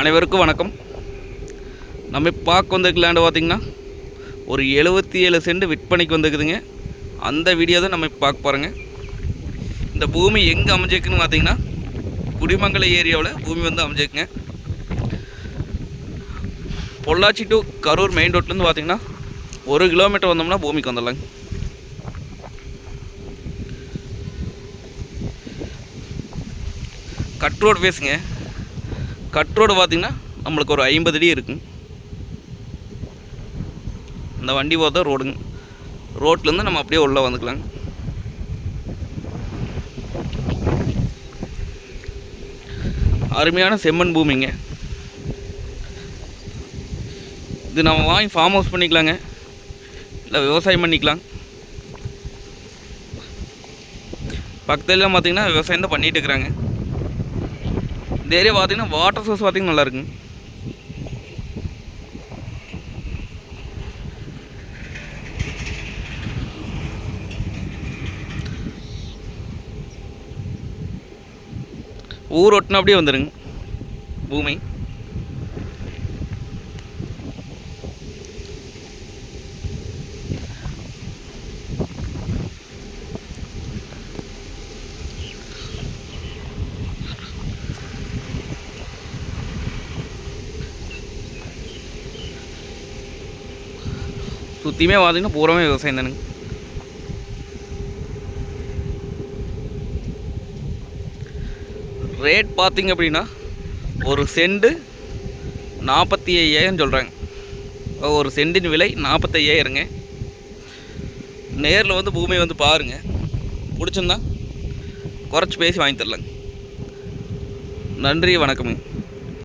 அனைவருக்கும் வணக்கம். நம்ம பார்க்க வந்திருக்க லேண்டு பார்த்திங்கன்னா ஒரு எழுபத்தி ஏழு சென்ட் விற்பனைக்கு வந்துருக்குதுங்க. அந்த வீடியோ தான் நம்ம பார்க்க போகிறோங்க இந்த பூமி எங்கே அமைஞ்சிருக்குன்னு பார்த்தீங்கன்னா குடிமங்கல ஏரியாவில் பூமி வந்து அமைஞ்சிருக்குங்க. பொள்ளாச்சி டு கரூர் மெயின் ரோட்லேருந்து பார்த்தீங்கன்னா ஒரு கிலோமீட்டர் வந்தோம்னா பூமிக்கு வந்துடலாங்க. கட் ரோடு பேசுங்க கட் ரோடு நம்மளுக்கு ஒரு ஐம்பது அடி இருக்குங்க இந்த வண்டி போகிறத ரோடுங்க. ரோட்லேருந்து நம்ம அப்படியே உள்ளே வந்துக்கலாங்க. அருமையான செம்மண் பூமிங்க. இது நம்ம வாங்கி ஃபார்ம் ஹவுஸ் பண்ணிக்கலாங்க. இல்லை விவசாயம் பண்ணிக்கலாம். பக்கத்துலலாம் பார்த்தீங்கன்னா விவசாயம் தான் பண்ணிகிட்டு இருக்கிறாங்க. இந்த ஏரியா பார்த்தீங்கன்னா வாட்டர் சோர்ஸ் பார்த்தீங்கன்னா நல்லா இருக்குங்க. ஊர் ஒட்டின அப்படியே வந்துடுங்க பூமி. சுற்றியுமே பார்த்தீங்கன்னா பூராமே விவசாயம் தானுங்க. ரேட் பார்த்தீங்க அப்படின்னா ஒரு செண்டு நாற்பத்தி ஐயாயிரம் சொல்கிறாங்க ஒரு சென்டின் விலை நாற்பத்தி ஐயாயிரங்க நேரில் வந்து பூமி வந்து பாருங்கள் பிடிச்சிருந்தா குறைச்சி பேசி வாங்கி தரலாங்க. நன்றி வணக்கமுங்க.